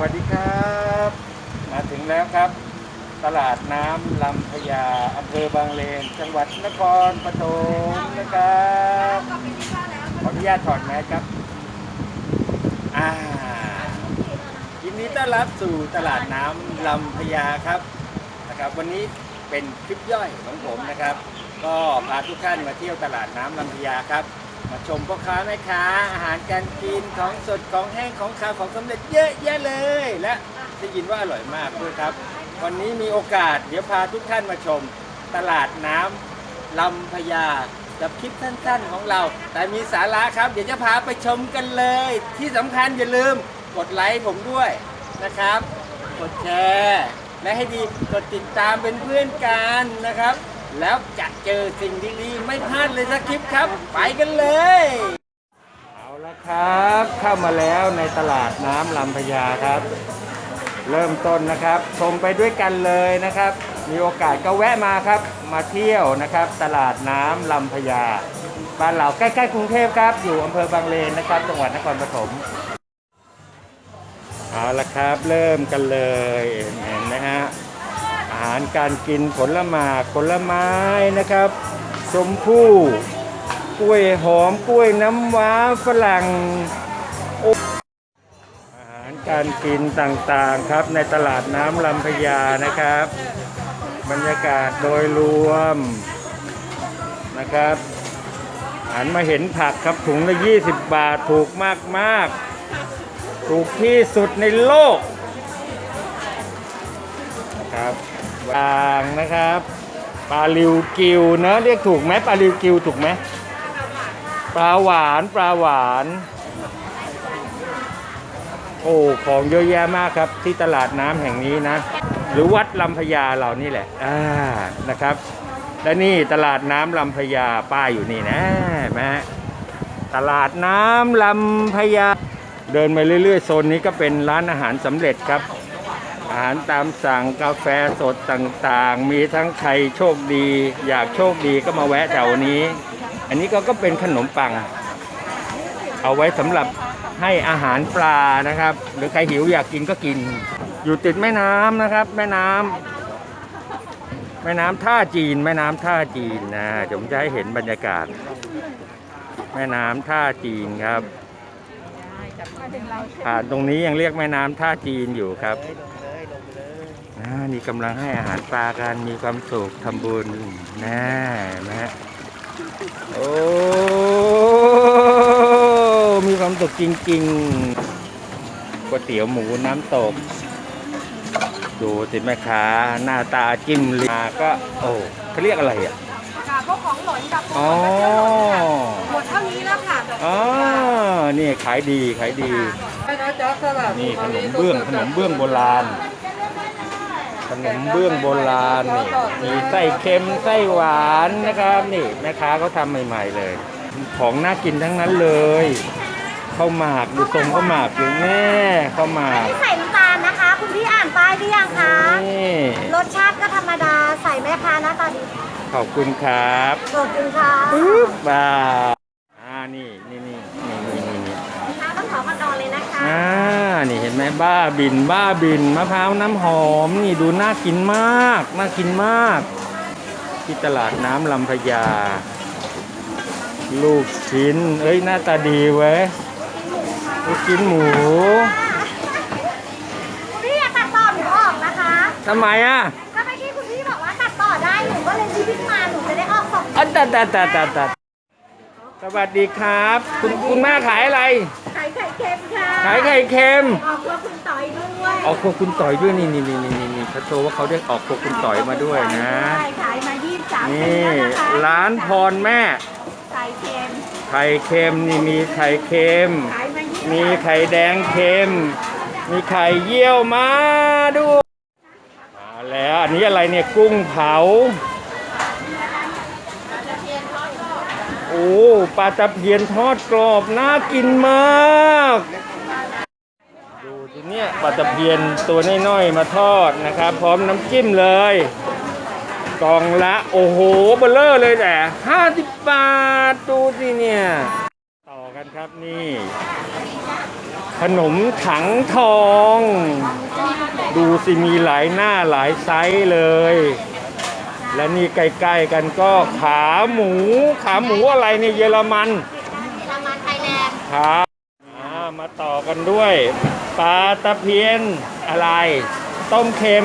วัสดีครับ มาถึงแล้วครับ ตลาดน้ำลำพญาอำเภอบางเลน จังหวัดนครปฐมนะครับขออนุญาตถอดแมสครับอ่ายินดีต้อนรับสู่ตลาดน้ำลำพญาครับนะครับ วันนี้เป็นคลิปย่อยของผมนะครับ ก็พาทุกท่านมาเที่ยวตลาดน้ำลำพญาครับ มาชมพ่อค้าแม่ค้าอาหารการกินของสดของแห้งของขาวของสำเร็จเยอะแยะเลย และได้ยินว่าอร่อยมากด้วยครับ วันนี้มีโอกาสเดี๋ยวพาทุกท่านมาชม ตลาดน้ำลำพญากับคลิปสั้นๆของเรา แต่มีสาระครับ เดี๋ยวจะพาไปชมกันเลย ที่สำคัญอย่าลืมกดไลค์ผมด้วยนะครับ กดแชร์และให้ดีกดติดตามเป็นเพื่อนกันนะครับ แล้วจะเจอสิ่งดีๆ ไม่พลาดเลยสักคลิปครับ ไปกันเลย เอาละครับ เข้ามาแล้วในตลาดน้ำลำพญาครับ เริ่มต้นนะครับ ชมไปด้วยกันเลยนะครับ มีโอกาสก็แวะมาครับ มาเที่ยวนะครับ ตลาดน้ำลำพญาบ้านเราใกล้ๆกรุงเทพครับ อยู่อำเภอบางเลนนะครับ จังหวัดนครปฐมเอาละครับ เริ่มกันเลยเห็นไหมฮะ หารการกินผลไม้ผลไม้นะครับชมพู่กล้วยหอมกล้วยน้ำว้าฝรั่งโอ้อาหารการกินต่างๆครับในตลาดน้ำลำพญานะครับ บรรยากาศโดยรวมนะครับหันมาเห็นผักครับถุงละ 20 บาทถูกมากๆ ถูกที่สุดในโลกนะครับ วางนะครับปลาลิวกิวเนะเรียกถูกไหมปลาลิวกิวถูกไหมปลาหวานปลาหวาน โอ้ของเยอะแยะมากครับที่ตลาดน้ำแห่งนี้นะ หรือวัดลำพญาเรานี่แหละอ่านะครับ และนี่ตลาดน้ำลำพญาป้ายอยู่นี่นะเห็นไหมฮะตลาดน้ำลำพญาเดินมาเรื่อยๆโซนนี้ก็เป็นร้านอาหารสำเร็จครับ อาหารตามสั่งกาแฟสดต่างๆ มีทั้งใครโชคดี อยากโชคดีก็มาแวะแถวนี้ อันนี้ก็ก็เป็นขนมปัง เอาไว้สำหรับให้อาหารปลานะครับ หรือใครหิวอยากกินก็กิน อยู่ติดแม่น้ำนะครับ แม่น้ำแม่น้ำท่าจีน แม่น้ำท่าจีนนะผมจะให้เห็นบรรยากาศ แม่น้ำท่าจีนครับผ่านตรงนี้ยังเรียกแม่น้ำท่าจีนอยู่ครับ อ่านี่กำลังให้อาหารปลากันมีความสุขทำบุญนะนะฮะโอ้มีความสุขจริงๆก๋วยเตี๋ยวหมูน้ำตก ดูสิแม่ค้าหน้าตาจิ้มลิ้นมาก็ โอ้เขาเรียกอะไรอะค่ะพวกของหล่นกับอ๋อหมดเท่านี้แล้วค่ะอ๋อนี่ขายดีขายดีนี่ขนมเบื้องขนมเบื้องโบราณ ขนมเบื้องโบราณนี่มีไส้เค็มไส้หวานนะครับนี่แม่ค้าเขาทำใหม่ ๆ เลย ของน่ากินทั้งนั้นเลยข้าวหมากดูทรงข้าวหมากอยู่แม่ข้าวหมากไม่ใส่น้ำตาลนะคะ คุณพี่อ่านป้ายหรือยังคะนี่รสชาติก็ธรรมดาใส่แม่ค้าหน้าตาดีขอบคุณครับขอบคุณค่ะปึ๊บบ้าอ่านี่นี่นี่นี่นี่นี่นี่น้ำต้องขอมาก่อนเลยนะคะอ่า นี่เห็นไหมบ้าบิน บ้าบินมะพร้าวน้ำหอม นี่ดูน่ากินมาก น่ากินมาก ที่ตลาดน้ำลำพญา ลูกชิ้น เอ้ย หน้าตาดีเว้ยลูกชิ้นหมูคุณพี่อย่าตัดต่อหนูออกนะคะทำไมอะก็เมื่อกี้คุณพี่บอกว่าตัดต่อได้หนูก็เลยรีบมาหนูจะได้ออกสองอันตัดตัดตัดตัดตัดสวัสดีครับ คุณคุณแม่ขายอะไร ขายไข่เค็มค่ะ ขายไข่เค็ม ออกเพื่อคุณต่อยด้วยออกครัวคุณต่อยด้วยนี่นี่นี่นี่นี่เขาโชว์ว่าเขาได้ออกครัวคุณต่อยมาด้วยนะใช่ขายมา23ปีนี่แล้วนะคะร้านพรแม่ ไข่เค็มไข่เค็มนี่มีไข่เค็ม ขายมา20มีไข่แดงเค็ม มีไข่เยี่ยวมาด้วยมาแล้วอันนี้อะไรเนี่ยกุ้งเผา โอ้ปลาตะเพียนทอดกรอบน่ากินมากดู ทีเนี้ยปลาตะเพียนตัวน้อยๆมาทอดนะครับ พร้อมน้ำจิ้มเลยกล่องละโอ้โหเบลเลอร์เลยแต่50บาทดูสิเนี่ย ต่อกันคนะครับนี่ ขนมถังทอง ดูสิมีหลายหน้าหลายไซส์เลย และนี่ใกล้ๆกันก็ขาหมู ขาหมูอะไรในยเยอรมันทำมาไทยแลนด์ครับอ่ามา ต่อกันด้วยปลาตะเพียนอะไร ต้มเค็ม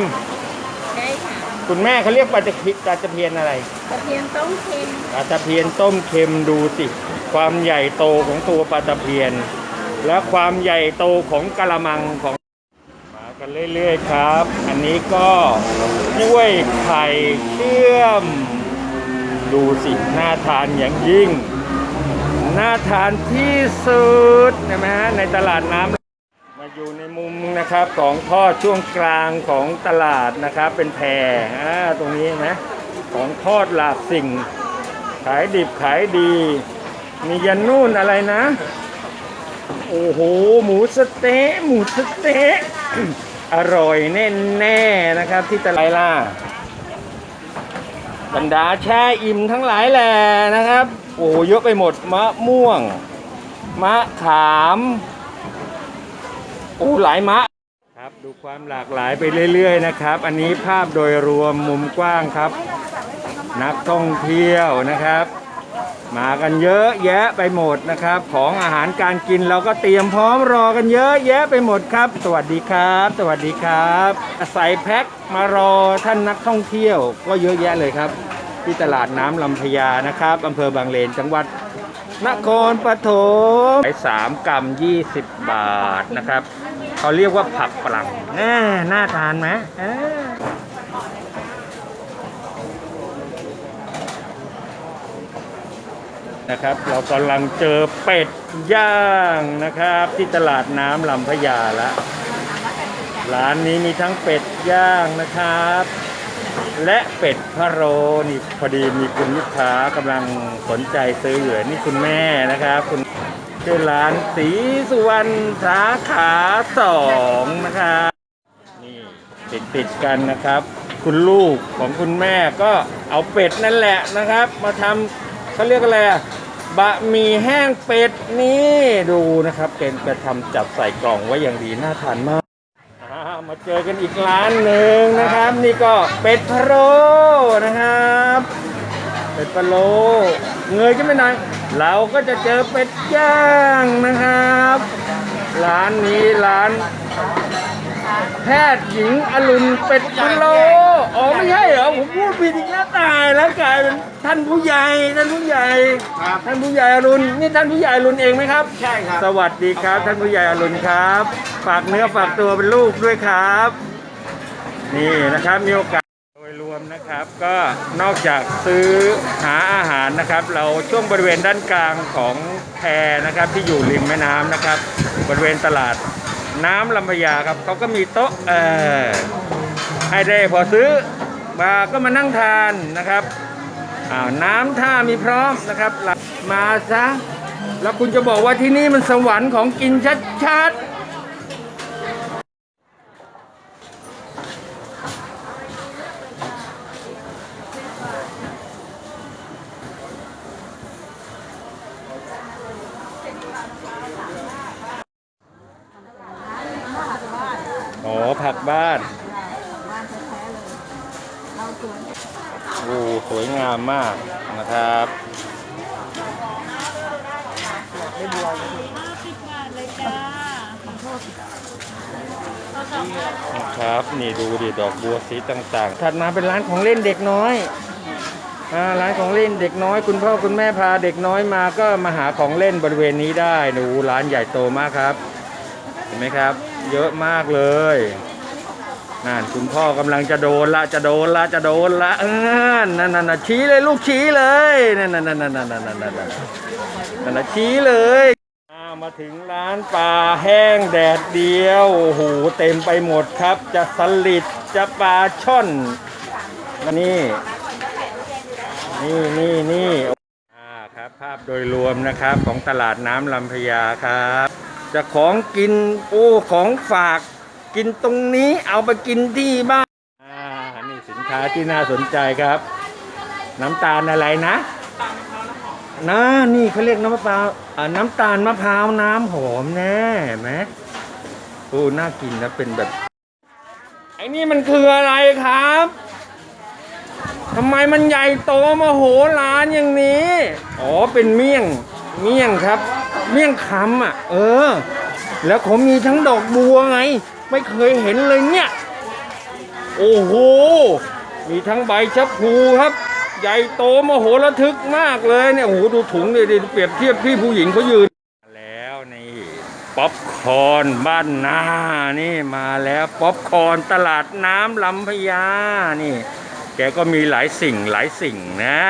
ใช่ค่ะคุณแม่เขาเรียกปลาตะเพียนปลาตะเพียนอะไรกระเทียมต้มเค็มปลาตะเพียนต้มเค็มดูสิ ความใหญ่โตของตัวปลาตะเพียน และความใหญ่โตของกะละมังของมากันเรื่อยๆครับ อันนี้ก็กล้วยไข่เชื่อม ดูสิน่าทานอย่างยิ่ง น่าทานที่สุดใช่ไหมฮะในตลาดน้ำมาอยู่ในมุมนะครับของทอดช่วงกลางของตลาดนะครับ เป็นแพรอ่าตรงนี้นไหมของทอดหลากสิ่ง ขายดิบขายดี มียันนู่นอะไรนะ โอ้โห หมูสเต๊ะหมูสเต๊ะอร่อยแน่ๆนะครับที่ตลาดล่าบรรดาแช่อิ่มทั้งหลายแหล่นะครับ โอ้เยอะไปหมดมะม่วง มะขามโอ้หลายมะครับดูความหลากหลายไปเรื่อยๆนะครับ อันนี้ภาพโดยรวมมุมกว้างครับ นักท่องเที่ยวนะครับ มากันเยอะแยะไปหมดนะครับ ของอาหารการกินเราก็เตรียมพร้อมรอกันเยอะแยะไปหมดครับ สวัสดีครับ สวัสดีครับใส่แพ็คมารอท่านนักท่องเที่ยวก็เยอะแยะเลยครับ ที่ตลาดน้ำลำพญานะครับอำเภอบางเลนจังหวัดนครปฐมขายสามกรัมยี่สิบบาทนะครับเขาเรียกว่าผักปลังแน่น่าทานไหมนะครับ เรากำลังเจอเป็ดย่างนะครับ ที่ตลาดน้ำลำพญาละร้านนี้มีทั้งเป็ดย่างนะครับ และเป็ดพะโรนี่พอดีมีคุณลูกค้ากำลังสนใจซื้ออยู่นี่คุณแม่นะครับ คุณชื่อร้านสีสุวรรณสาขาสองนะครับนี่ติดติดๆกันนะครับ คุณลูกของคุณแม่ก็เอาเป็ดนั่นแหละนะครับ มาทำเขาเรียกอะไรบะหมี่แห้งเป็ดนี่ดูนะครับ เป็นกระทำจับใส่กล่องไว้อย่างดีน่าทานมาก มาเจอกันอีกร้านหนึ่งนะครับ นี่ก็เป็ดพะโล้นะครับ เป็ดพะโล้เงยขึ้นไปหน่อยเราก็จะเจอเป็ดย่างนะครับ ร้านนี้ร้าน แพทย์หญิงอรุณเป็ดพะโล้อ๋อไม่ใช่เหรอผมพูดผิดอีกแล้วตายแล้วกลายเป็นท่านผู้ใหญ่ท่านผู้ใหญ่ครับ ท่านผู้ใหญ่อรุณนี่ท่านผู้ใหญ่อรุณเองไหมครับ ใช่ครับ สวัสดีครับ ท่านผู้ใหญ่อรุณครับ ฝากเนื้อฝากตัวเป็นลูกด้วยครับ นี่นะครับมีโอกาสโดยรวมนะครับก็นอกจากซื้อหาอาหารนะครับ เราช่วงบริเวณด้านกลางของแพนะครับที่อยู่ริมแม่น้ำนะครับ บริเวณตลาด น้ำลำพญาครับเขาก็มีโต๊ะเออให้ได้พอซื้อมาก็มานั่งทานนะครับอ้าวน้ำท่ามีพร้อมนะครับ มาซะ แล้วคุณจะบอกว่าที่นี่มันสวรรค์ของกินชัดๆอ๋อ ผักบ้านโอ้สวยงามมากนะครับครับ นี่ดูดิดอกบัวสีต่างๆ ถัดมาเป็นร้านของเล่นเด็กน้อยร้านของเล่นเด็กน้อย คุณพ่อคุณแม่พาเด็กน้อยมาก็มาหาของเล่นบริเวณนี้ได้ดูร้านใหญ่โตมากครับ เห็นไหมครับ เยอะมากเลย นั่นคุณพ่อกำลังจะโดนละจะโดนละจะโดนละเออนั่นนั่นน่ะชี้เลยลูกชี้เลยนั่นนั่นนั่นนั่นนั่นนั่นนั่นนั่นนั่นน่ะชี้เลยมาถึงร้านปลาแห้งแดดเดียวโอ้โหเต็มไปหมดครับ จะสลิดจะปลาช่อนนี่นี่นี่นี่อ่าครับภาพโดยรวมนะครับของตลาดน้ำลำพญาครับ จะของกินโอ้ของฝาก กินตรงนี้เอาไปกินที่บ้านอ่านี่สินค้าที่น่าสนใจครับ น้ำตาลอะไรนะนะนี่เขาเรียกน้ำมะพร้าวอ่าน้ำตาลมะพร้าวน้ำหอมแน่ไหมโอ้น่ากินนะเป็นแบบไอ้นี่มันคืออะไรครับทำไมมันใหญ่โตมาโหฬารอย่างนี้ อ๋อ เป็นเมี่ยง เมี่ยงครับ เมี่ยงคำอะ เออ แล้วเขามีทั้งดอกบัวไง ไม่เคยเห็นเลยเนี่ย โอ้โห มีทั้งใบชะพูครับ ใหญ่โตมโหระทึกมากเลยเนี่ย โอ้โห ดูถุงดิดิเปรียบเทียบพี่ผู้หญิงเขายืน แล้วนี่ ป๊อปคอนบ้านนา นี่มาแล้วป๊อปคอนตลาดน้ำลำพญา นี่ แกก็มีหลายสิ่งหลายสิ่งนะ